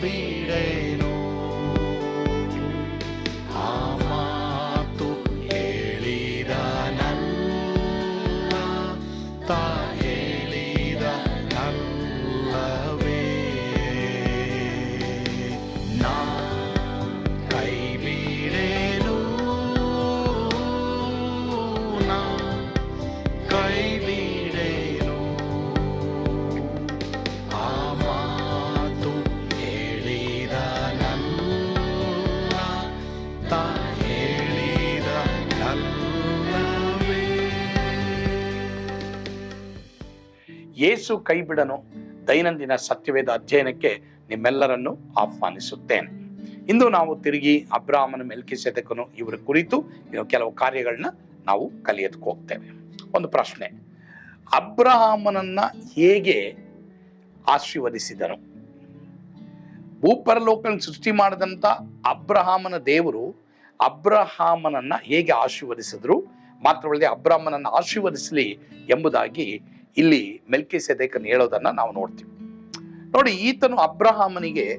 be. ಯೇಸು ಕೈಬಿಡನು ದೈನಂದಿನ ಸತ್ಯವೇದ ಅಧ್ಯಯನಕ್ಕೆ ನಿಮ್ಮೆಲ್ಲರನ್ನು ಆಹ್ವಾನಿಸುತ್ತೇನೆ. ಇಂದು ನಾವು ತಿರುಗಿ ಅಬ್ರಾಹ್ಮನ ಮೆಲ್ಕಿಸೆದಕನು ಇವರ ಕುರಿತು ಕೆಲವು ಕಾರ್ಯಗಳನ್ನ ನಾವು ಕಲಿಯೋದಕ್ಕೆ ಹೋಗ್ತೇವೆ. ಒಂದು ಪ್ರಶ್ನೆ, ಅಬ್ರಹಾಮನನ್ನ ಹೇಗೆ ಆಶೀರ್ವದಿಸಿದನು ಭೂಪರಲೋಕ ಸೃಷ್ಟಿ ಮಾಡಿದಂತ ಅಬ್ರಹಾಮನ ದೇವರು ಅಬ್ರಹಾಮನನ್ನ ಹೇಗೆ ಆಶೀರ್ವದಿಸಿದ್ರು? ಮಾತ್ರವಲ್ಲದೆ ಅಬ್ರಹಾಮನನ್ನ ಆಶೀರ್ವದಿಸಲಿ ಎಂಬುದಾಗಿ ಇಲ್ಲಿ ಮೆಲ್ಕೆ ಸೆದೇಕನ್ ಹೇಳೋದನ್ನ ನಾವು ನೋಡ್ತೀವಿ. ನೋಡಿ, ಈತನು ಅಬ್ರಹಾಮನಿಗೆ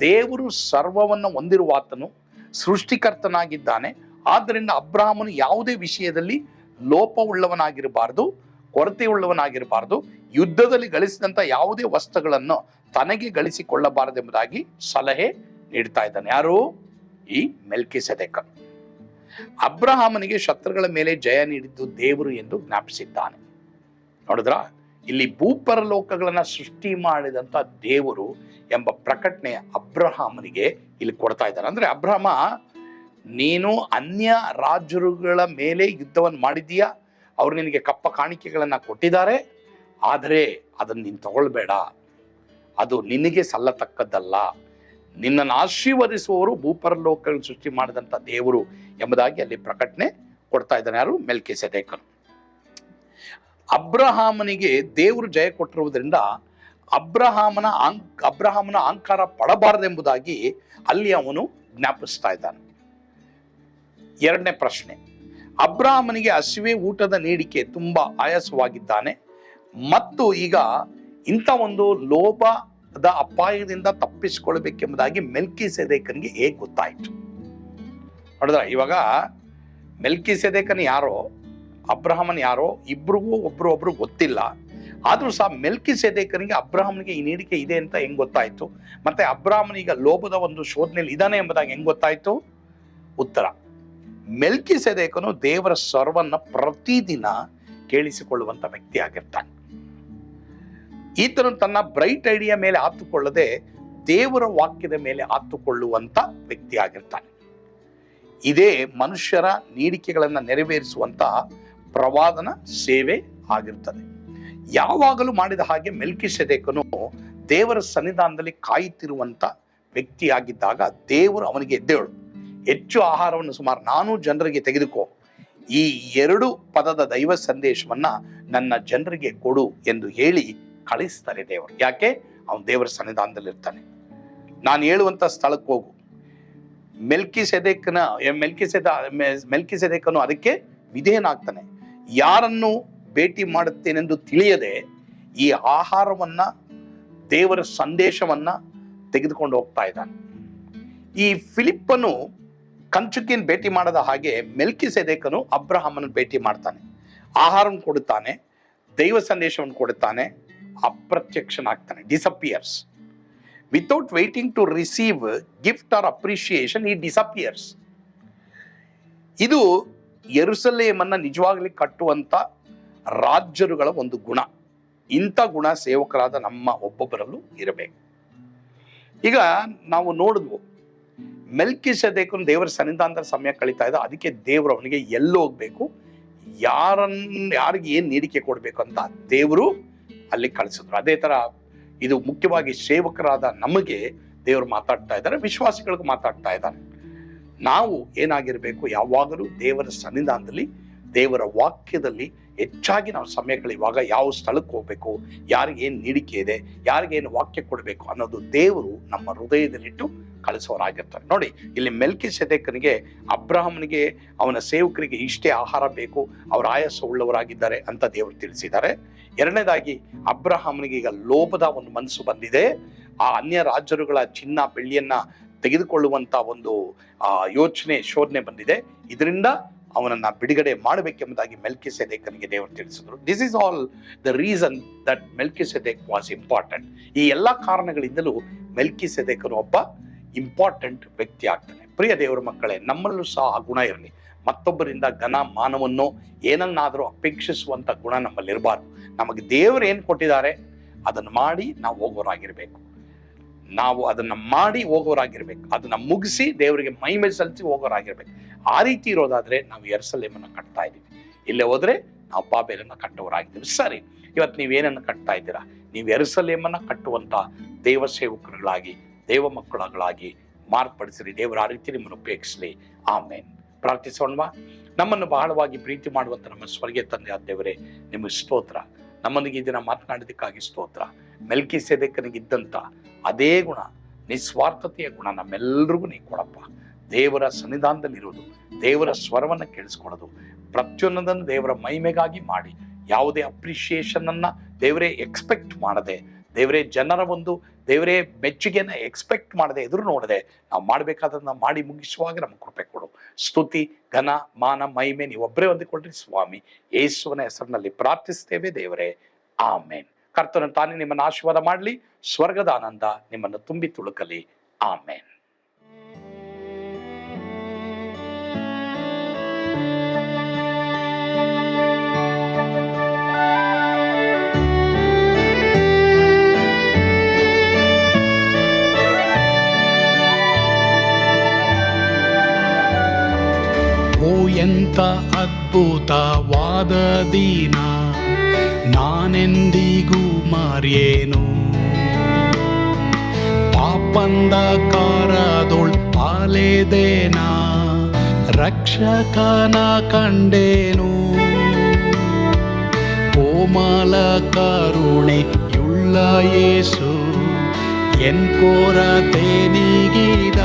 ದೇವರು ಸರ್ವವನ್ನು ಹೊಂದಿರುವಾತನು ಸೃಷ್ಟಿಕರ್ತನಾಗಿದ್ದಾನೆ. ಆದ್ದರಿಂದ ಅಬ್ರಹಾಮನು ಯಾವುದೇ ವಿಷಯದಲ್ಲಿ ಲೋಪವುಳ್ಳವನಾಗಿರಬಾರ್ದು ಕೊರತೆ ಉಳ್ಳವನಾಗಿರಬಾರ್ದು ಯುದ್ಧದಲ್ಲಿ ಗಳಿಸಿದಂಥ ಯಾವುದೇ ವಸ್ತುಗಳನ್ನು ತನಗೆ ಗಳಿಸಿಕೊಳ್ಳಬಾರದೆಂಬುದಾಗಿ ಸಲಹೆ ನೀಡ್ತಾ ಇದ್ದಾನೆ. ಯಾರು? ಈ ಮೆಲ್ಕಿ ಸದೆಕ ಅಬ್ರಹಾಮನಿಗೆ ಶತ್ರುಗಳ ಮೇಲೆ ಜಯ ನೀಡಿದ್ದು ದೇವರು ಎಂದು ಜ್ಞಾಪಿಸಿದ್ದಾನೆ. ನೋಡಿದ್ರ? ಇಲ್ಲಿ ಭೂಪರಲೋಕಗಳನ್ನು ಸೃಷ್ಟಿ ಮಾಡಿದಂತ ದೇವರು ಎಂಬ ಪ್ರಕಟಣೆ ಅಬ್ರಹಾಮನಿಗೆ ಇಲ್ಲಿ ಕೊಡ್ತಾ ಇದ್ದಾರೆ ಅಂದ್ರೆ ಅಬ್ರಹಮ, ನೀನು ಅನ್ಯ ರಾಜರುಗಳ ಮೇಲೆ ಯುದ್ಧವನ್ನು ಮಾಡಿದೀಯಾ ಅವ್ರು ನಿನಗೆ ಕಪ್ಪ ಕಾಣಿಕೆಗಳನ್ನು ಕೊಟ್ಟಿದ್ದಾರೆ. ಆದರೆ ಅದನ್ನು ನೀನು ತಗೊಳ್ಬೇಡ. ಅದು ನಿನಗೆ ಸಲ್ಲತಕ್ಕದ್ದಲ್ಲ. ನಿನ್ನನ್ನು ಆಶೀರ್ವದಿಸುವವರು ಭೂಪರಲೋಕಗಳನ್ನು ಸೃಷ್ಟಿ ಮಾಡಿದಂಥ ದೇವರು ಎಂಬುದಾಗಿ ಅಲ್ಲಿ ಪ್ರಕಟಣೆ ಕೊಡ್ತಾ ಇದ್ದಾನೆ ಯಾರು? ಮೆಲ್ಕೆ ಸೆಟೇಕರ್ ಅಬ್ರಹಾಮನಿಗೆ ದೇವರು ಜಯ ಕೊಟ್ಟಿರುವುದರಿಂದ ಅಬ್ರಹಾಮನ ಅಂಕ್, ಅಬ್ರಹಾಮನ ಅಹಂಕಾರ ಪಡಬಾರದೆಂಬುದಾಗಿ ಅಲ್ಲಿ ಅವನು ಜ್ಞಾಪಿಸ್ತಾ ಇದ್ದಾನೆ. ಎರಡನೇ ಪ್ರಶ್ನೆ, ಅಬ್ರಾಹ್ಮನಿಗೆ ಹಸಿವೆ ಊಟದ ನೀಡಿಕೆ ತುಂಬಾ ಆಯಾಸವಾಗಿದ್ದಾನೆ ಮತ್ತು ಈಗ ಇಂಥ ಒಂದು ಲೋಭದ ಅಪಾಯದಿಂದ ತಪ್ಪಿಸಿಕೊಳ್ಬೇಕೆಂಬುದಾಗಿ ಮೆಲ್ಕಿ ಸೆದೇಕನ್ಗೆ ಹೇಗೆ ಗೊತ್ತಾಯಿತು? ನೋಡಿದ್ರ, ಇವಾಗ ಮೆಲ್ಕಿ ಸೇದೇಕನ್ ಯಾರೋ, ಅಬ್ರಹಮನ್ ಯಾರೋ, ಇಬ್ರಿಗೂ ಒಬ್ರು ಒಬ್ರು ಗೊತ್ತಿಲ್ಲ. ಆದರೂ ಸಹ ಮೆಲ್ಕಿ ಸೆದೇಕನಿಗೆ ಅಬ್ರಹಾಮನಿಗೆ ಈ ನೀಡಿಕೆ ಇದೆ ಅಂತ ಹೆಂಗ್ ಗೊತ್ತಾಯ್ತು? ಮತ್ತೆ ಅಬ್ರಾಹ್ಮನಿಗೆ ಲೋಭದ ಒಂದು ಶೋಧನೆಯಲ್ಲಿ ಇದ್ದಾನೆ ಎಂಬುದಾಗಿ ಹೆಂಗ್ ಗೊತ್ತಾಯ್ತು? ಉತ್ತರ ಮೆಲ್ಕಿ ಸೇದೇಕನು ದೇವರ ಸ್ವರವನ್ನ ಪ್ರತಿದಿನ ಕೇಳಿಸಿಕೊಳ್ಳುವಂತ ವ್ಯಕ್ತಿ ಆಗಿರ್ತಾನೆ ಈತನು ತನ್ನ ಬ್ರೈಟ್ ಐಡಿಯಾ ಮೇಲೆ ಆತುಕೊಳ್ಳದೆ ದೇವರ ವಾಕ್ಯದ ಮೇಲೆ ಆತುಕೊಳ್ಳುವಂತ ವ್ಯಕ್ತಿ ಆಗಿರ್ತಾನೆ ಇದೇ ಮನುಷ್ಯರ ನೀಡಿಕೆಗಳನ್ನು ನೆರವೇರಿಸುವಂತ ಪ್ರವಾದನ ಸೇವೆ ಆಗಿರ್ತದೆ. ಯಾವಾಗಲೂ ಮಾಡಿದ ಹಾಗೆ ಮೆಲ್ಕಿ ಸೆದೇಕನು ದೇವರ ಸನ್ನಿಧಾನದಲ್ಲಿ ಕಾಯುತ್ತಿರುವಂತ ವ್ಯಕ್ತಿಯಾಗಿದ್ದಾಗ ದೇವರು ಅವನಿಗೆ ಎದ್ದೇಳು. ಹೆಚ್ಚು ಆಹಾರವನ್ನು ಸುಮಾರು ನಾನು ಜನರಿಗೆ ತೆಗೆದುಕೋ. ಈ ಎರಡು ಪದದ ದೈವ ಸಂದೇಶವನ್ನ ನನ್ನ ಜನರಿಗೆ ಕೊಡು ಎಂದು ಹೇಳಿ ಕಳಿಸ್ತಾರೆ ದೇವರು. ಯಾಕೆ? ಅವನು ದೇವರ ಸನ್ನಿಧಾನದಲ್ಲಿ ಇರ್ತಾನೆ. ನಾನು ಹೇಳುವಂಥ ಸ್ಥಳಕ್ಕೆ ಹೋಗು. ಮೆಲ್ಕಿ ಸೆದೇಕನ ಮೆಲ್ಕಿ ಸೆದ ಮೆಲ್ಕಿ ಸೆದೇಕನು ಅದಕ್ಕೆ ವಿಧೇಯನಾಗ್ತಾನೆ. ಯಾರನ್ನು ಭೇಟಿ ಮಾಡುತ್ತೇನೆಂದು ತಿಳಿಯದೆ ಈ ಆಹಾರವನ್ನ, ದೇವರ ಸಂದೇಶವನ್ನ ತೆಗೆದುಕೊಂಡು ಹೋಗ್ತಾ ಇದ್ದಾನೆ. ಈ ಫಿಲಿಪ್ಪನು ಕಂಚುಕಿನ ಭೇಟಿ ಮಾಡದ ಹಾಗೆ ಮೆಲ್ಕಿ ಸೆದೇಕನು ಅಬ್ರಹಾಮನ ಭೇಟಿ ಮಾಡ್ತಾನೆ. ಆಹಾರವನ್ನು ಕೊಡುತ್ತಾನೆ, ದೈವ ಸಂದೇಶವನ್ನು ಕೊಡುತ್ತಾನೆ ಅಪ್ರತ್ಯಕ್ಷನಾಗ್ತಾನೆ disappears without waiting to receive gift or appreciation ಈ ಡಿಸಪಿಯರ್ಸ್ ಇದು ಎರುಸಲೇಮನ್ನ ನಿಜವಾಗ್ಲಿ ಕಟ್ಟುವಂತ ರಾಜ್ಯರುಗಳ ಒಂದು ಗುಣ. ಇಂಥ ಗುಣ ಸೇವಕರಾದ ನಮ್ಮ ಒಬ್ಬೊಬ್ಬರಲ್ಲೂ ಇರಬೇಕು. ಈಗ ನಾವು ನೋಡಿದ್ವು ಮೆಲ್ಕಿ ಸದೇಕನು ದೇವರ ಸನ್ನಿಧಾನದ ಸಮಯ ಕಳೀತಾ ಇದ್ದ ಅದಕ್ಕೆ ದೇವರು ಅವನಿಗೆ ಎಲ್ಲೋಗ್ಬೇಕು ಯಾರನ್ನ ಯಾರಿಗೆ ಏನು ನೀಡಿಕೆ ಕೊಡಬೇಕು ಅಂತ ದೇವರು ಅಲ್ಲಿ ಕಳಿಸಿದ್ರು. ಅದೇ ತರ ಇದು ಮುಖ್ಯವಾಗಿ ಸೇವಕರಾದ ನಮಗೆ ದೇವರು ಮಾತಾಡ್ತಾ ಇದ್ದಾರೆ, ವಿಶ್ವಾಸಿಗಳಿಗೂ ಮಾತಾಡ್ತಾ ಇದ್ದಾರೆ. ನಾವು ಏನಾಗಿರಬೇಕು? ಯಾವಾಗಲೂ ದೇವರ ಸನ್ನಿಧಾನದಲ್ಲಿ, ದೇವರ ವಾಕ್ಯದಲ್ಲಿ ಹೆಚ್ಚಾಗಿ ನಾವು ಸಮಯಗಳಿವಾಗ ಯಾವ ಸ್ಥಳಕ್ಕೆ ಹೋಗ್ಬೇಕು? ಯಾರಿಗೇನು ನೀಡಿಕೆ ಇದೆ? ಯಾರಿಗೇನು ವಾಕ್ಯ ಕೊಡಬೇಕು? ಅನ್ನೋದು ದೇವರು ನಮ್ಮ ಹೃದಯದಲ್ಲಿಟ್ಟು ಕಳಿಸೋರಾಗಿರ್ತಾರೆ ನೋಡಿ, ಇಲ್ಲಿ ಮೆಲ್ಕಿ ಸೆದೇಕನಿಗೆ ಅಬ್ರಹಮನಿಗೆ, ಅವನ ಸೇವಕರಿಗೆ ಇಷ್ಟೇ ಆಹಾರ ಬೇಕು, ಅವರ ಆಯಾಸ ಉಳ್ಳವರಾಗಿದ್ದಾರೆ ಅಂತ ದೇವರು ತಿಳಿಸಿದ್ದಾರೆ. ಎರಡನೇದಾಗಿ, ಅಬ್ರಹಾಮನಿಗೆ ಈಗ ಲೋಭದ ಒಂದು ಮನಸ್ಸು ಬಂದಿದೆ. ಆ ಅನ್ಯ ರಾಜರುಗಳ ಚಿನ್ನ, ಬೆಳ್ಳಿಯನ್ನ ತೆಗೆದುಕೊಳ್ಳುವಂತ ಒಂದು, ಆ, ಯೋಚನೆ, ಶೋಧನೆ ಬಂದಿದೆ. ಇದರಿಂದ ಅವನನ್ನ ಬಿಡುಗಡೆ ಮಾಡಬೇಕೆಂಬುದಾಗಿ ಮೆಲ್ಕಿ ಸೆದೇಕನಿಗೆ ದೇವರು ತಿಳಿಸಿದ್ರು. This is all the reason that Melchizedek was important ಈ ಎಲ್ಲ ಕಾರಣಗಳಿಂದಲೂ ಮೆಲ್ಕಿ ಸೆದೇಕನು ಒಬ್ಬ ಇಂಪಾರ್ಟೆಂಟ್ ವ್ಯಕ್ತಿ ಆಗ್ತಾನೆ. ಪ್ರಿಯ ದೇವರ ಮಕ್ಕಳೇ, ನಮ್ಮಲ್ಲೂ ಸಹ ಆ ಗುಣ ಇರಲಿ. ಮತ್ತೊಬ್ಬರಿಂದ ಘನ ಮಾನವನ್ನು ಏನನ್ನಾದರೂ ಅಪೇಕ್ಷಿಸುವಂಥ ಗುಣ ನಮ್ಮಲ್ಲಿ ಇರಬಾರ್ದು ನಮಗೆ ದೇವರು ಏನು ಕೊಟ್ಟಿದ್ದಾರೆ? ಅದನ್ನು ಮಾಡಿ ನಾವು ಹೋಗೋರಾಗಿರಬೇಕು. ನಾವು ಅದನ್ನು ಮಾಡಿ ಹೋಗೋರಾಗಿರ್ಬೇಕು. ಅದನ್ನ ಮುಗಿಸಿ ದೇವರಿಗೆ ಮೈಮೇಲೆ ಸಲ್ಲಿಸಿ ಹೋಗೋರಾಗಿರ್ಬೇಕು. ಆ ರೀತಿ ಇರೋದಾದ್ರೆ ನಾವು ಎರಸಲೇಮನ್ನು ಕಟ್ತಾ ಇದ್ದೀವಿ. ಇಲ್ಲೇ ಹೋದ್ರೆ ನಾವು ಬಾಬೇಲನ್ನು ಕಟ್ಟೋರಾಗಿದ್ದೀವಿ. ಸರಿ, ಇವತ್ತು ನೀವೇನನ್ನು ಕಟ್ತಾ ಇದ್ದೀರಾ? ನೀವು ಎರಸಲೇಮನ್ನು ಕಟ್ಟುವಂಥ ದೇವ ಸೇವಕರುಗಳಾಗಿ ದೇವ ಮಕ್ಕಳಗಳಾಗಿ ಮಾರ್ಪಡಿಸಿರಿ. ದೇವರ ಆ ರೀತಿ ನಿಮ್ಮನ್ನು ಉಪಯೋಗಿಸಲಿ. ಆಮೇನ್. ಪ್ರಾರ್ಥಿಸೋಣವಾ? ನಮ್ಮನ್ನು ಬಹಳವಾಗಿ ಪ್ರೀತಿ ಮಾಡುವಂಥ ನಮ್ಮ ಸ್ವರ್ಗೀಯ ತಂದೆ ಆ ದೇವರೇ, ನಿಮಗೆ ಸ್ತೋತ್ರ. ನಮ್ಮನಿಗೆ ಈ ದಿನ ಮಾತನಾಡಿದಕ್ಕಾಗಿ ಸ್ತೋತ್ರ. ಮೆಲ್ಕಿ ಸೇದಕ್ಕನಿಗಿದ್ದಂಥ ಅದೇ ಗುಣ, ನಿಸ್ವಾರ್ಥತೆಯ ಗುಣ ನಮ್ಮೆಲ್ಲರಿಗೂ ನೀ ಕೊಡಪ್ಪ. ದೇವರ ಸನ್ನಿಧಾನದಲ್ಲಿರೋದು, ದೇವರ ಸ್ವರವನ್ನು ಕೇಳಿಸ್ಕೊಡೋದು ಪ್ರತಿಯೊಂದನ್ನು ದೇವರ ಮಹಿಮೆಗಾಗಿ ಮಾಡಿ. ಯಾವುದೇ ಅಪ್ರಿಷಿಯೇಷನ್ ಅನ್ನ ದೇವರೇ ಎಕ್ಸ್ಪೆಕ್ಟ್ ಮಾಡದೆ, ದೇವರೇ ಜನರ ಒಂದು ದೇವರೇ ಮೆಚ್ಚುಗೆಯನ್ನು ಎಕ್ಸ್ಪೆಕ್ಟ್ ಮಾಡದೆ, ಎದುರು ನೋಡದೆ, ನಾವು ಮಾಡಬೇಕಾದನ್ನ ಮಾಡಿ ಮುಗಿಸುವಾಗ ನಮ್ಗೆ ಕೃಪೆ ಕೊಡು. ಸ್ತುತಿ, ಘನ, ಮಾನ, ಮಹಿಮೆ ನೀವೊಬ್ಬರೇ ಹೊಂದಿಕೊಳ್ಳ್ರಿ ಸ್ವಾಮಿ. ಯೇಸುವನ ಹೆಸರಿನಲ್ಲಿ ಪ್ರಾರ್ಥಿಸ್ತೇವೆ ದೇವರೇ. ಆಮೇನ್. ಕರ್ತನ ತಾನೇ ನಿಮ್ಮನ್ನು ಆಶೀರ್ವಾದ ಮಾಡಲಿ, ಸ್ವರ್ಗದ ಆನಂದ ನಿಮ್ಮನ್ನು ತುಂಬಿ ತುಳುಕಲಿ. ಆಮೇನ್. ಅದ್ಭುತವಾದ ದಿನ ನಾನೆಂದಿಗೂ ಮರೆಯೇನು ಪಾಪಂದ ಕಾರದೊಳ್ ಪಾಲೆದೇನ ರಕ್ಷಕನ ಕಂಡೇನು ಕೋಮಲ ಕರುಣೆ ಯುಳ್ಳ ಯೇಸು ಎನ್ ಕೊರತೆ ನೀಗಿದ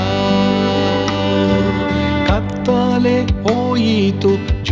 ಕತ್ತಲೆ ಹೋಯಿತು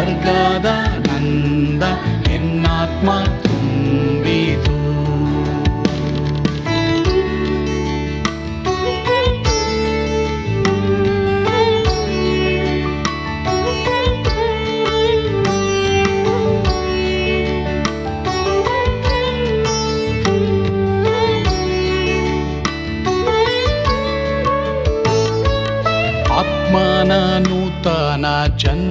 ಸ್ವರ್ಗದ ನಂದ ಎನ್ನಾತ್ಮ ತುಂಬಿತು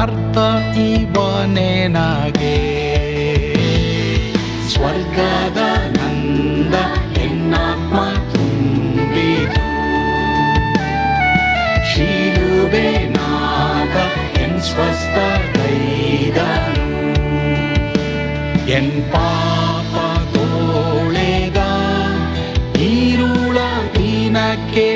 ಕರ್ತ ಇವನೇ ನಗೆ ಸ್ವರ್ಗದ ನಂದ ಎನ್ನಾತ್ಮ ತುಂಬಿತು. ಶಿಲುಬೆ ನಾಗ ಎನ್ ಸ್ವಸ್ಥ ಗೈದನು ಎನ್ ಪಾಪ ತೋಳೆದ ಈರುಳ ದಿನಕ್ಕೆ